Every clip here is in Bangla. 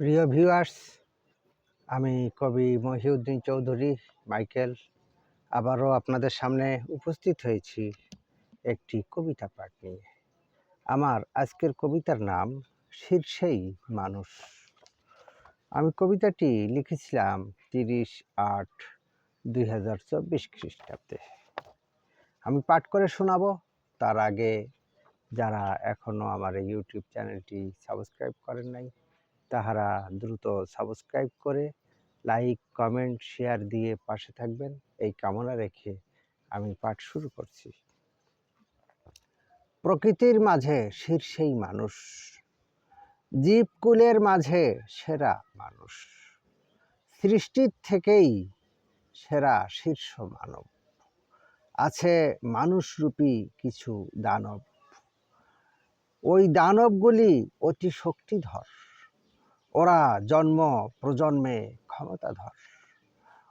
প্রিয় ভিউয়ার্স আমি কবি মহিউদ্দিন চৌধুরী, মাইকেল। আবারও আপনাদের সামনে উপস্থিত হয়েছি একটি কবিতা পাঠ নিয়ে। আমার আজকের কবিতার নাম শীর্ষেই মানুষ আমি কবিতাটি লিখেছিলাম তিরিশ আট দুই হাজার চব্বিশ খ্রিস্টাব্দে। আমি পাঠ করে শোনাবো, তার আগে যারা এখনও আমার এই ইউটিউব চ্যানেলটি সাবস্ক্রাইব করেন নাই তাহারা দ্রুত সাবস্ক্রাইব করে লাইক কমেন্ট শেয়ার দিয়ে পাশে থাকবেন। এই কামনা রেখে আমি পাঠ শুরু করছি। প্রকৃতির মাঝে শীর্ষেই মানুষ। জীবকুলের মাঝে সেরা মানুষ। সৃষ্টির থেকেই সেরা শীর্ষ মানব। আছে মানুষরূপী কিছু দানব। ওই দানবগুলি অতি শক্তিধর। ওরা জন্ম, প্রজন্মে ক্ষমতাধর।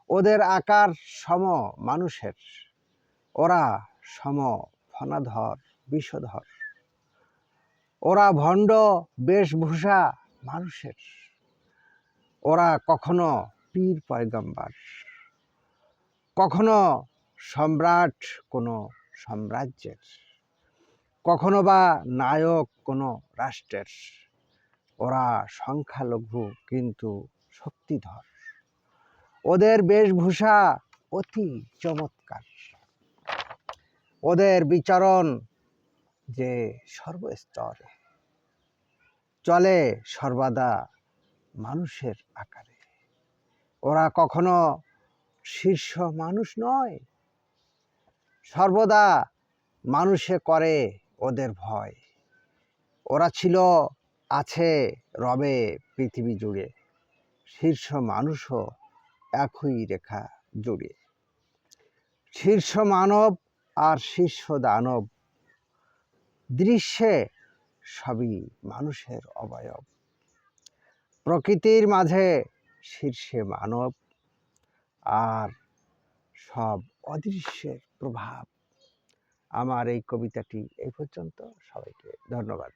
ওদের আকার সম মানুষের। ওরা সম ফনাধর বিষধর। ওরা ভণ্ড বেশভূষা মানুষের। ওরা কখনো পীর পয়গম্বার। কখনো সম্রাট কোনো সাম্রাজ্যের। কখনো বা নায়ক কোনো রাষ্ট্রের। ওরা সংখ্যালঘু কিন্তু শক্তিধর। ওদের বেশভূষা অতি চমৎকার। ওদের বিচরণ যে সর্বস্তরে, চলে সর্বদা মানুষের আকারে। ওরা কখনো শীর্ষ মানুষ নয়, সর্বদা মানুষে করে ওদের ভয়। ওরা ছিল আছে রবে পৃথিবী জুড়ে, শীর্ষ মানুষও একই রেখা জুড়ে। শীর্ষ মানব আর শীর্ষ দানব, দৃশ্যে সবই মানুষের অবয়ব। প্রকৃতির মাঝে শীর্ষে মানব আর সব অদৃশ্যের প্রভাব। আমার এই কবিতাটি এই পর্যন্ত। সবাইকে ধন্যবাদ।